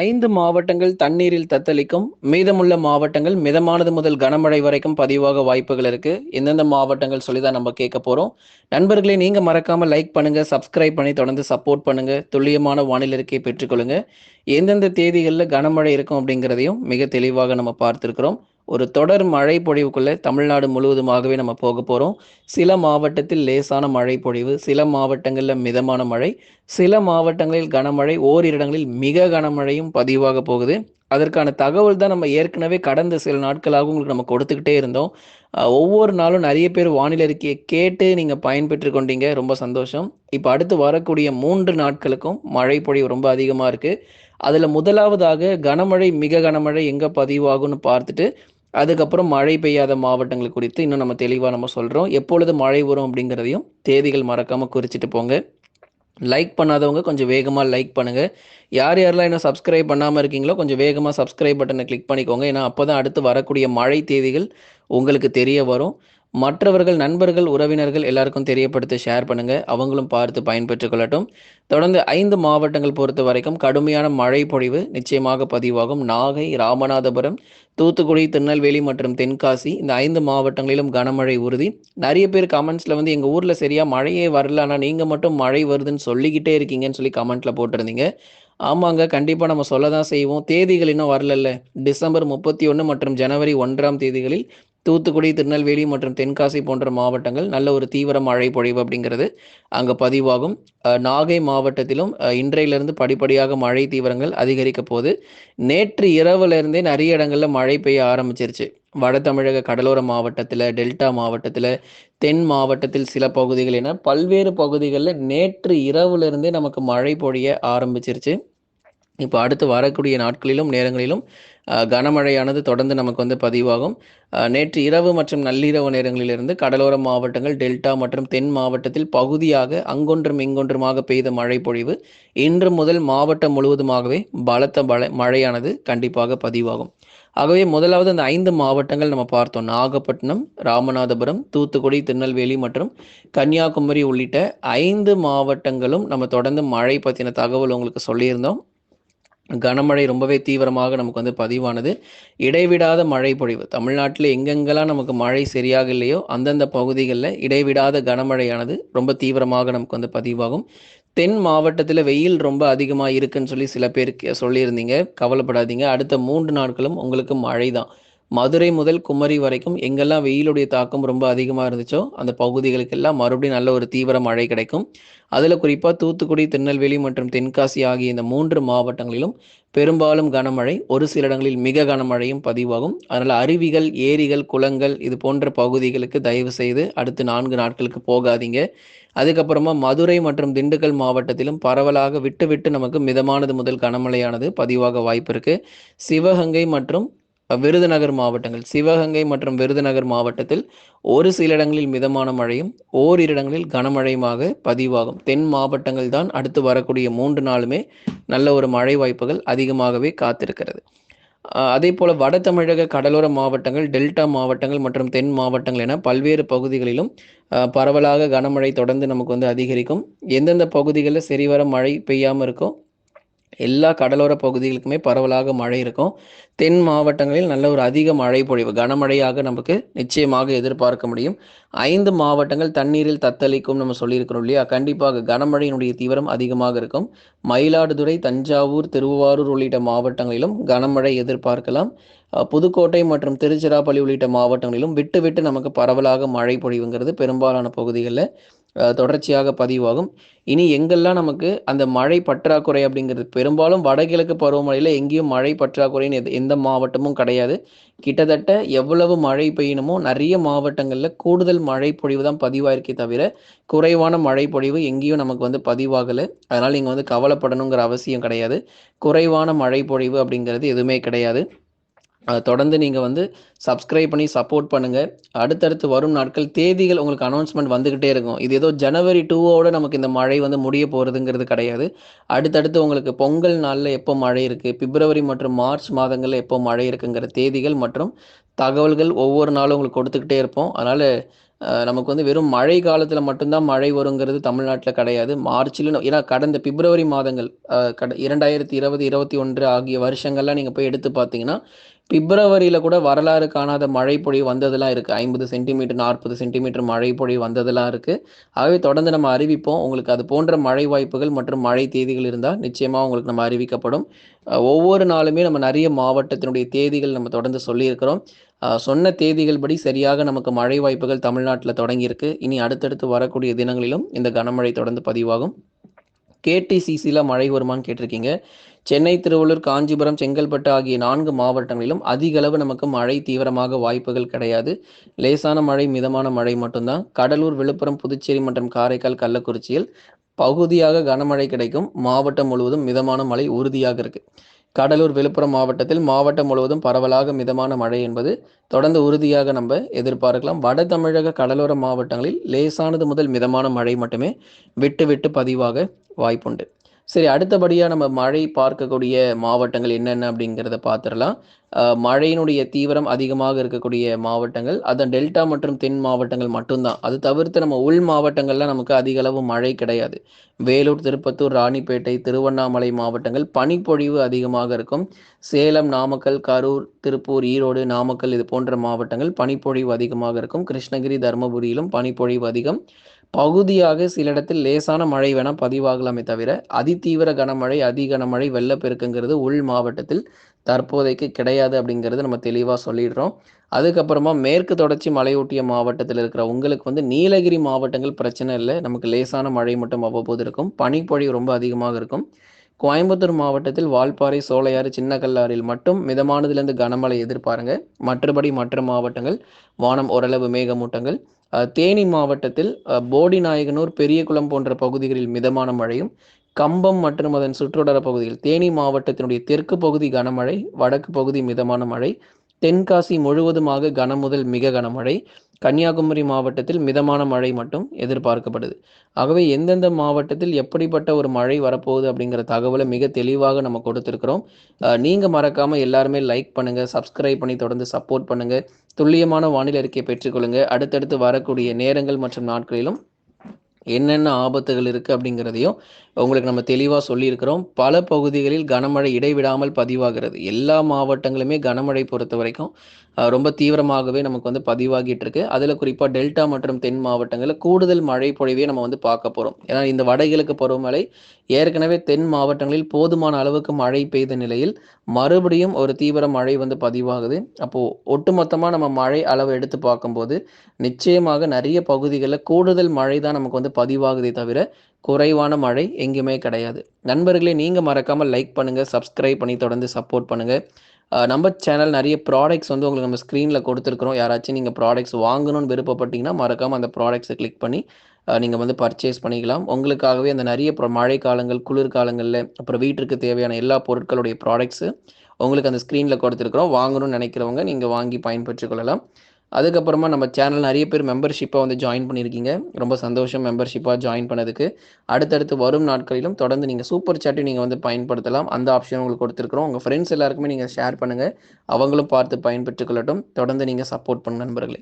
ஐந்து மாவட்டங்கள் தண்ணீரில் தத்தளிக்கும் மீதமுள்ள மாவட்டங்கள் மிதமானது முதல் கனமழை வரைக்கும் பதிவாக வாய்ப்புகள் இருக்கு. எந்தெந்த மாவட்டங்கள் சொல்லி தான் நம்ம கேட்க போறோம். நண்பர்களே நீங்க மறக்காம லைக் பண்ணுங்க சப்ஸ்கிரைப் பண்ணி தொடர்ந்து சப்போர்ட் பண்ணுங்க. துல்லியமான வானிலை இருக்கையை பெற்றுக்கொள்ளுங்க. எந்தெந்த தேதிகளில் கனமழை இருக்கும் அப்படிங்கிறதையும் மிக தெளிவாக நம்ம பார்த்துருக்கிறோம். ஒரு தொடர் மழை பொழிவுக்குள்ள தமிழ்நாடு முழுவதுமாகவே நம்ம போக போகிறோம் சில மாவட்டத்தில் லேசான மழை பொழிவு சில மாவட்டங்களில் மிதமான மழை சில மாவட்டங்களில் கனமழை ஓரிரு இடங்களில் மிக கனமழையும் பதிவாக போகுது. அதற்கான தகவல் தான் நம்ம ஏற்கனவே கடந்த சில நாட்களாக உங்களுக்கு நம்ம கொடுத்துக்கிட்டே இருந்தோம். ஒவ்வொரு நாளும் நிறைய பேர் வானிலை அறிக்கையை கேட்டு நீங்கள் பயன்பெற்று கொண்டீங்க. ரொம்ப சந்தோஷம். இப்போ அடுத்து வரக்கூடிய மூன்று நாட்களுக்கும் மழை பொழிவு ரொம்ப அதிகமாக இருக்குது அதில் முதலாவதாக கனமழை மிக கனமழை எங்கே பதிவாகும்னு பார்த்துட்டு அதுக்கப்புறம் மழை பெய்யாத மாவட்டங்கள் குறித்து இன்னும் நம்ம தெளிவாக நம்ம சொல்கிறோம் எப்பொழுது மழை வரும் அப்படிங்கிறதையும் தேதிகள் மறக்காமல் குறிச்சிட்டு போங்க. லைக் பண்ணாதவங்க கொஞ்சம் வேகமாக லைக் பண்ணுங்கள் யார் யாரெல்லாம் இன்னும் சப்ஸ்கிரைப் பண்ணாமல் இருக்கீங்களோ கொஞ்சம் வேகமாக சப்ஸ்கிரைப் பட்டனை கிளிக் பண்ணிக்கோங்க. ஏன்னா அப்போ தான் அடுத்து வரக்கூடிய மழை தேதிகள் உங்களுக்கு தெரிய வரும். மற்றவர்கள் நண்பர்கள் உறவினர்கள் எல்லாருக்கும் தெரியப்படுத்தி ஷேர் பண்ணுங்க. அவங்களும் பார்த்து பயன்பெற்றுக் கொள்ளட்டும் தொடர்ந்து ஐந்து மாவட்டங்கள் பொறுத்த வரைக்கும் கடுமையான மழை பொழிவு நிச்சயமாக பதிவாகும். நாகை ராமநாதபுரம் தூத்துக்குடி திருநெல்வேலி மற்றும் தென்காசி இந்த ஐந்து மாவட்டங்களிலும் கனமழை உறுதி. நிறைய பேர் கமெண்ட்ஸ்ல வந்து எங்க ஊர்ல சரியா மழையே வரல ஆனா நீங்க மட்டும் மழை வருதுன்னு சொல்லிக்கிட்டே இருக்கீங்கன்னு சொல்லி கமெண்ட்ல போட்டிருந்தீங்க. ஆமாங்க கண்டிப்பாக நம்ம சொல்ல தான் செய்வோம். தேதிகள் இன்னும் வரலல்ல. டிசம்பர் முப்பத்தி ஒன்று மற்றும் ஜனவரி ஒன்றாம் தேதிகளில் தூத்துக்குடி திருநெல்வேலி மற்றும் தென்காசி போன்ற மாவட்டங்கள் நல்ல ஒரு தீவிர மழை பொழிவு அப்படிங்கிறது அங்கே பதிவாகும். நாகை மாவட்டத்திலும் இன்றையிலிருந்து படிப்படியாக மழை தீவிரங்கள் அதிகரிக்க போது நேற்று இரவுலேருந்தே நிறைய இடங்களில் மழை பெய்ய ஆரம்பிச்சிருச்சு. வட தமிழக கடலோர மாவட்டத்தில் டெல்டா மாவட்டத்தில் தென் மாவட்டத்தில் சில பகுதிகள் என பல்வேறு பகுதிகளில் நேற்று இரவுலேருந்தே நமக்கு மழை பொழிய ஆரம்பிச்சிருச்சு. இப்போ அடுத்து வரக்கூடிய நாட்களிலும் நேரங்களிலும் கனமழையானது தொடர்ந்து நமக்கு வந்து பதிவாகும். நேற்று இரவு மற்றும் நள்ளிரவு நேரங்களிலிருந்து கடலோர மாவட்டங்கள் டெல்டா மற்றும் தென் மாவட்டத்தில் பகுதியாக அங்கொன்றும் இங்கொன்றுமாக பெய்த மழை பொழிவு இன்று முதல் மாவட்டம் முழுவதுமாகவே பலத்த பல மழையானது கண்டிப்பாக பதிவாகும். ஆகவே முதலாவது அந்த ஐந்து மாவட்டங்கள் நம்ம பார்த்தோம். நாகப்பட்டினம் ராமநாதபுரம் தூத்துக்குடி திருநெல்வேலி மற்றும் கன்னியாகுமரி உள்ளிட்ட ஐந்து மாவட்டங்களும் நம்ம தொடர்ந்து மழை பற்றின தகவல் உங்களுக்கு சொல்லியிருந்தோம். கனமழை ரொம்பவே தீவிரமாக நமக்கு வந்து பதிவானது. இடைவிடாத மழை பொழிவு. தமிழ்நாட்டில் எங்கெங்கெல்லாம் நமக்கு மழை சரியாக இல்லையோ அந்தந்த பகுதிகளில் இடைவிடாத கனமழையானது ரொம்ப தீவிரமாக நமக்கு வந்து பதிவாகும். தென் மாவட்டத்தில் வெயில் ரொம்ப அதிகமாக இருக்குன்னு சொல்லி சில பேர் சொல்லியிருந்தீங்க. கவலைப்படாதீங்க. அடுத்த மூன்று நாட்களும் உங்களுக்கு மழை தான் மதுரை முதல் குமரி வரைக்கும் எங்கெல்லாம் வெயிலுடைய தாக்கம் ரொம்ப அதிகமாக இருந்துச்சோ அந்த பகுதிகளுக்கெல்லாம் மறுபடியும் நல்ல ஒரு தீவிர மழை கிடைக்கும். அதில் குறிப்பாக தூத்துக்குடி திருநெல்வேலி மற்றும் தென்காசி ஆகிய இந்த மூன்று மாவட்டங்களிலும் பெரும்பாலும் கனமழை ஒரு சில இடங்களில் மிக கனமழையும் பதிவாகும். அதனால் அருவிகள் ஏரிகள் குளங்கள் இது போன்ற பகுதிகளுக்கு தயவு செய்து அடுத்து நான்கு நாட்களுக்கு போகாதீங்க. அதுக்கப்புறமா மதுரை மற்றும் திண்டுக்கல் மாவட்டத்திலும் பரவலாக விட்டு விட்டு நமக்கு மிதமானது முதல் கனமழையானது பதிவாக வாய்ப்பு இருக்கு. சிவகங்கை மற்றும் விருதுநகர் மாவட்டங்கள் சிவகங்கை மற்றும் விருதுநகர் மாவட்டத்தில் ஒரு சில இடங்களில் மிதமான மழையும் ஓரிரு இடங்களில் கனமழையுமாக பதிவாகும். தென் மாவட்டங்கள் தான் அடுத்து வரக்கூடிய மூன்று நாளுமே நல்ல ஒரு மழை வாய்ப்புகள் அதிகமாகவே காத்திருக்கிறது. அதே போல வட தமிழக கடலோர மாவட்டங்கள் டெல்டா மாவட்டங்கள் மற்றும் தென் மாவட்டங்கள் என பல்வேறு பகுதிகளிலும் பரவலாக கனமழை தொடர்ந்து நமக்கு வந்து அதிகரிக்கும். எந்தெந்த பகுதிகளில் சரிவர மழை பெய்யாமல் இருக்கோ எல்லா கடலோர பகுதிகளுக்குமே பரவலாக மழை இருக்கும். தென் மாவட்டங்களில் நல்ல ஒரு அதிக மழை பொழிவு கனமழையாக நமக்கு நிச்சயமாக எதிர்பார்க்க முடியும். ஐந்து மாவட்டங்கள் தண்ணீரில் தத்தளிக்கும் நம்ம சொல்லியிருக்கிறோம் இல்லையா? கண்டிப்பாக கனமழையினுடைய தீவிரம் அதிகமாக இருக்கும். மயிலாடுதுறை தஞ்சாவூர் திருவாரூர் உள்ளிட்ட மாவட்டங்களிலும் கனமழை எதிர்பார்க்கலாம். புதுக்கோட்டை மற்றும் திருச்சிராப்பள்ளி உள்ளிட்ட மாவட்டங்களிலும் விட்டு விட்டு நமக்கு பரவலாக மழை பொழிவுங்கிறது பெரும்பாலான பகுதிகளில் தொடர்ச்சியாக பதிவாகும். இனி எங்கெல்லாம் நமக்கு அந்த மழை பற்றாக்குறை அப்படிங்கிறது பெரும்பாலும் வடகிழக்கு பருவமழையில் எங்கேயும் மழை பற்றாக்குறைன்னு எந்த மாவட்டமும் கிடையாது. கிட்டத்தட்ட எவ்வளவு மழை பெய்யணுமோ நிறைய மாவட்டங்களில் கூடுதல் மழை பொழிவு தான் பதிவாயிருக்கே தவிர குறைவான மழை பொழிவு எங்கேயும் நமக்கு வந்து பதிவாகலை. அதனால் நீங்கள் வந்து கவலைப்படணுங்கிற அவசியம் கிடையாது. குறைவான மழை பொழிவு அப்படிங்கிறது எதுவுமே கிடையாது. அதை தொடர்ந்து நீங்கள் வந்து சப்ஸ்கிரைப் பண்ணி சப்போர்ட் பண்ணுங்கள் அடுத்தடுத்து வரும் நாட்கள் தேதிகள் உங்களுக்கு அனௌன்ஸ்மெண்ட் வந்துக்கிட்டே இருக்கும். இது ஏதோ ஜனவரி டூவோட நமக்கு இந்த மழை வந்து முடிய போகிறதுங்கிறது கிடையாது. அடுத்தடுத்து உங்களுக்கு பொங்கல் நாளில் எப்போ மழை இருக்குது பிப்ரவரி மற்றும் மார்ச் மாதங்களில் எப்போ மழை இருக்குங்கிற தேதிகள் மற்றும் தகவல்கள் ஒவ்வொரு நாளும் உங்களுக்கு கொடுத்துக்கிட்டே இருப்போம். அதனால் நமக்கு வந்து வெறும் மழை காலத்தில் மட்டும்தான் மழை வருங்கிறது தமிழ்நாட்டில் கிடையாது. மார்ச்சில் ஏன்னா கடந்த பிப்ரவரி மாதங்கள் கட இரண்டாயிரத்தி இருபது இருபத்தி ஒன்று ஆகிய வருஷங்கள்லாம் நீங்கள் போய் எடுத்து பார்த்தீங்கன்னா பிப்ரவரியில் கூட வரலாறு காணாத மழை பொழிவு வந்ததெல்லாம் இருக்குது ஐம்பது சென்டிமீட்டர் நாற்பது சென்டிமீட்டர் மழை பொழிவு வந்ததெல்லாம் இருக்குது ஆகவே தொடர்ந்து நம்ம அறிவிப்போம். உங்களுக்கு அது போன்ற மழை வாய்ப்புகள் மற்றும் மழை தேதிகள் இருந்தால் நிச்சயமாக உங்களுக்கு நம்ம அறிவிக்கப்படும். ஒவ்வொரு நாளுமே நம்ம நிறைய மாவட்டத்தினுடைய தேதிகள் நம்ம தொடர்ந்து சொல்லியிருக்கிறோம். சொன்ன தேதிகள் படி சரியாக நமக்கு மழை வாய்ப்புகள் தமிழ்நாட்டில் தொடங்கியிருக்கு. இனி அடுத்தடுத்து வரக்கூடிய தினங்களிலும் இந்த கனமழை தொடர்ந்து பதிவாகும். கேடிசிசியில் மழை வருமான்னு கேட்டிருக்கீங்க. சென்னை திருவள்ளூர் காஞ்சிபுரம் செங்கல்பட்டு ஆகிய நான்கு மாவட்டங்களிலும் அதிக அளவு நமக்கு மழை தீவிரமாக வாய்ப்புகள் கிடையாது. லேசான மழை மிதமான மழை மட்டும்தான். கடலூர் விழுப்புரம் புதுச்சேரி மற்றும் காரைக்கால் கள்ளக்குறிச்சியில் பகுதியாக கனமழை கிடைக்கும். மாவட்டம் முழுவதும் மிதமான மழை உறுதியாக இருக்கு. கடலூர் விழுப்புரம் மாவட்டத்தில் மாவட்டம் முழுவதும் பரவலாக மிதமான மழை என்பது தொடர்ந்து உறுதியாக நம்ம எதிர்பார்க்கலாம். வட தமிழக கடலோர மாவட்டங்களில் லேசானது முதல் மிதமான மழை மட்டுமே விட்டு விட்டு பதிவாக வாய்ப்புண்டு. சரி அடுத்தபடியாக நம்ம மழை பார்க்கக்கூடிய மாவட்டங்கள் என்னென்ன அப்படிங்கிறத பார்த்துடலாம். மழையினுடைய தீவிரம் அதிகமாக இருக்கக்கூடிய மாவட்டங்கள் அதன் டெல்டா மற்றும் தென் மாவட்டங்கள் மட்டும்தான். அது தவிர்த்து நம்ம உள் மாவட்டங்கள்ல நமக்கு அதிக அளவு மழை கிடையாது. வேலூர் திருப்பத்தூர் ராணிப்பேட்டை திருவண்ணாமலை மாவட்டங்கள் பனிப்பொழிவு அதிகமாக இருக்கும். சேலம் நாமக்கல் கரூர் திருப்பூர் ஈரோடு நாமக்கல் இது போன்ற மாவட்டங்கள் பனிப்பொழிவு அதிகமாக இருக்கும். கிருஷ்ணகிரி தருமபுரியிலும் பனிப்பொழிவு அதிகம். பகுதியாக சில இடத்தில் லேசான மழை வேணால் பதிவாகலாமே தவிர அதிதீவிர கனமழை அதி கனமழை வெள்ளப்பெருக்குங்கிறது உள் மாவட்டத்தில் தற்போதைக்கு கிடையாது அப்படிங்கிறது நம்ம தெளிவாக சொல்லிடுறோம். அதுக்கப்புறமா மேற்கு தொடர்ச்சி மலையொட்டிய மாவட்டத்தில் இருக்கிற உங்களுக்கு வந்து நீலகிரி மாவட்டங்கள் பிரச்சனை இல்லை. நமக்கு லேசான மழை மட்டும் அவ்வப்போது இருக்கும். பனிப்பொழிவு ரொம்ப அதிகமாக இருக்கும். கோயம்புத்தூர் மாவட்டத்தில் வால்பாறை சோலையாறு சின்ன கல்லாறில் மட்டும் மிதமானதுலேருந்து கனமழை எதிர்பாருங்க. மற்றபடி மற்ற மாவட்டங்கள் வானம் ஓரளவு மேகமூட்டங்கள். தேனி மாவட்டத்தில் போடிநாயகனூர் பெரியகுளம் போன்ற பகுதிகளில் மிதமான மழையும் கம்பம் மற்றும் அதன் சுற்றுவட்டார பகுதியில் தேனி மாவட்டத்தினுடைய தெற்கு பகுதி கனமழை வடக்கு பகுதி மிதமான மழை தென்காசி முழுவதுமாக கன முதல் மிக கனமழை கன்னியாகுமரி மாவட்டத்தில் மிதமான மழை மட்டும் எதிர்பார்க்கப்படுது. ஆகவே எந்தெந்த மாவட்டத்தில் எப்படிப்பட்ட ஒரு மழை வரப்போகுது அப்படிங்கிற தகவலை மிக தெளிவாக நம்ம கொடுத்துருக்குறோம். நீங்கள் மறக்காமல் எல்லாருமே லைக் பண்ணுங்கள் சப்ஸ்கிரைப் பண்ணி தொடர்ந்து சப்போர்ட் பண்ணுங்கள் துல்லியமான வானிலை அறிக்கையை பெற்றுக்கொள்ளுங்க அடுத்தடுத்து வரக்கூடிய நேரங்கள் மற்றும் நாட்களிலும் என்னென்ன ஆபத்துகள் இருக்குது அப்படிங்கிறதையும் உங்களுக்கு நம்ம தெளிவாக சொல்லியிருக்கிறோம். பல பகுதிகளில் கனமழை இடைவிடாமல் பதிவாகிறது. எல்லா மாவட்டங்களுமே கனமழை பொறுத்த வரைக்கும் ரொம்ப தீவிரமாகவே நமக்கு வந்து பதிவாகிட்டு இருக்கு. அதில் குறிப்பாக டெல்டா மற்றும் தென் மாவட்டங்களில் கூடுதல் மழை பொழிவே நம்ம வந்து பார்க்க போகிறோம் ஏன்னா இந்த வடகிழக்கு பருவமழை ஏற்கனவே தென் மாவட்டங்களில் போதுமான அளவுக்கு மழை பெய்த நிலையில் மறுபடியும் ஒரு தீவிர மழை வந்து பதிவாகுது. அப்போது ஒட்டுமொத்தமாக நம்ம மழை அளவு எடுத்து பார்க்கும்போது நிச்சயமாக நிறைய பகுதிகளில் கூடுதல் மழை தான் நமக்கு வந்து பதிவாகுதே தவிர குறைவான மழை எங்கேயுமே கிடையாது. நண்பர்களே நீங்கள் மறக்காமல் லைக் பண்ணுங்கள் சப்ஸ்கிரைப் பண்ணி தொடர்ந்து சப்போர்ட் பண்ணுங்கள் நம்ம சேனல் நிறைய ப்ராடக்ட்ஸ் வந்து உங்களுக்கு நம்ம ஸ்க்ரீனில் கொடுத்துருக்குறோம். யாராச்சும் நீங்கள் ப்ராடக்ட்ஸ் வாங்கணும்னு விருப்பப்பட்டீங்கன்னா மறக்காமல் அந்த ப்ராடக்ட்ஸை கிளிக் பண்ணி நீங்கள் வந்து பர்ச்சேஸ் பண்ணிக்கலாம். உங்களுக்காகவே அந்த நிறைய மழை காலங்கள் குளிர் காலங்களில் அப்புறம் வீட்டிற்கு தேவையான எல்லா பொருட்களுடைய ப்ராடக்ட்ஸு உங்களுக்கு அந்த ஸ்க்ரீனில் கொடுத்துருக்குறோம். வாங்கணும்னு நினைக்கிறவங்க நீங்கள் வாங்கி பயன்பெற்றுக் கொள்ளலாம். அதுக்கப்புறமா நம்ம சேனல் நிறைய பேர் மெம்பர்ஷிப்பாக வந்து ஜாயின் பண்ணியிருக்கீங்க. ரொம்ப சந்தோஷம் மெம்பர்ஷிப்பாக ஜாயின் பண்ணதுக்கு. அடுத்தடுத்து வரும் நாட்களிலும் தொடர்ந்து நீங்கள் சூப்பர் சாட்டையும் நீங்கள் வந்து பயன்படுத்தலாம். அந்த ஆப்ஷன் உங்களுக்கு கொடுத்துருக்குறோம். உங்கள் ஃப்ரெண்ட்ஸ் எல்லாருக்குமே நீங்கள் ஷேர் பண்ணுங்கள் அவங்களும் பார்த்து பயன்பெற்றுக்கொள்ளட்டும் தொடர்ந்து நீங்கள் சப்போர்ட் பண்ணுங்க நண்பர்களே.